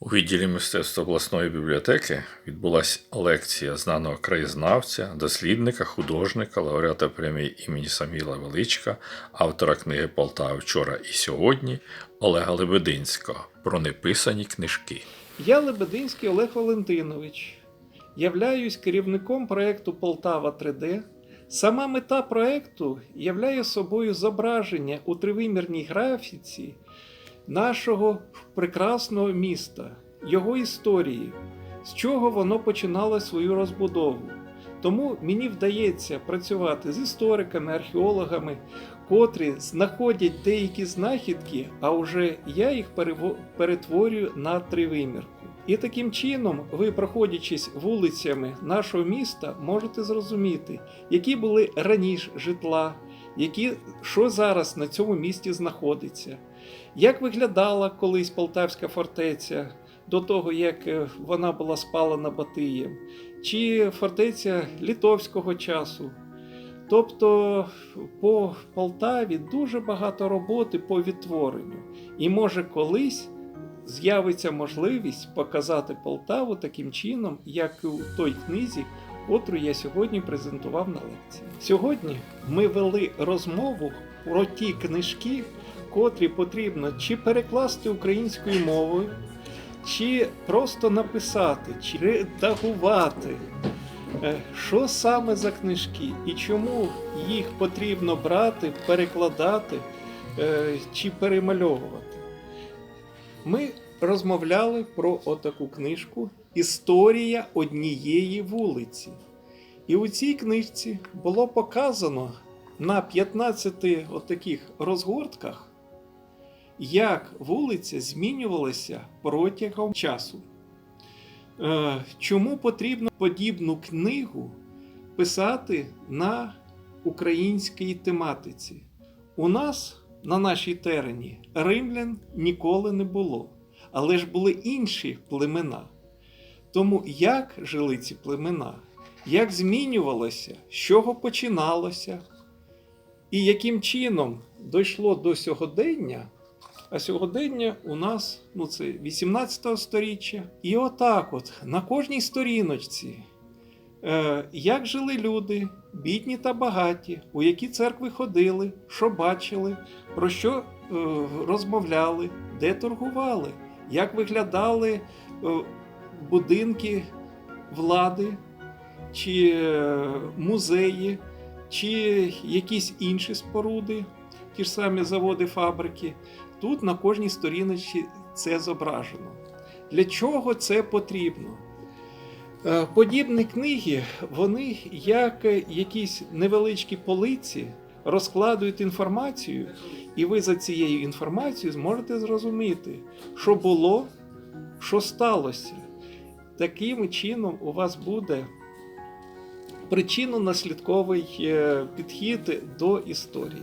У відділі мистецтва обласної бібліотеки відбулася лекція знаного краєзнавця, дослідника, художника, лауреата премії імені Саміла Величка, автора книги Полтава вчора і сьогодні Олега Лебединського про неписані книжки. Я Лебединський Олег Валентинович. Являюсь керівником проєкту Полтава 3D. Сама мета проєкту являє собою зображення у тривимірній графіці нашого прекрасного міста, його історії, з чого воно починало свою розбудову. Тому мені вдається працювати з істориками, археологами, котрі знаходять деякі знахідки, а вже я їх перетворюю на тривимірку. І таким чином, ви, проходячись вулицями нашого міста, можете зрозуміти, які були раніше житла, які, що зараз на цьому місті знаходиться, як виглядала колись Полтавська фортеця до того, як е, вона була спалена Батиєм, чи фортеця літовського часу. Тобто по Полтаві дуже багато роботи по відтворенню. І може колись з'явиться можливість показати Полтаву таким чином, як і у той книзі, котру я сьогодні презентував на лекції. Сьогодні ми вели розмову про ті книжки, котрі потрібно чи перекласти українською мовою, чи просто написати, чи редагувати. Е, Що саме за книжки і чому їх потрібно брати, перекладати е, чи перемальовувати? Ми розмовляли про отаку книжку Історія однієї вулиці. І у цій книжці було показано на 15 отаких розгортках, як вулиця змінювалася протягом часу. Е, Чому потрібно подібну книгу писати на українській тематиці? У нас на нашій терені римлян ніколи не було, але ж були інші племена. Тому як жили ці племена, як змінювалося, з чого починалося, і яким чином дійшло до сьогодення, а сьогодення у нас ну це 18 сторіччя. І отак, от на кожній сторіночці, е, як жили люди, бідні та багаті, у які церкви ходили, що бачили, про що е, розмовляли, де торгували, як виглядали е, будинки влади, чи е, музеї, чи якісь інші споруди, ті ж самі заводи, фабрики. Тут на кожній сторіночці це зображено. Для чого це потрібно? Е, Подібні книги, вони як якісь невеличкі полиці розкладують інформацію, і ви за цією інформацією зможете зрозуміти, що було, що сталося. Таким чином у вас буде причинно-наслідковий е, підхід до історії.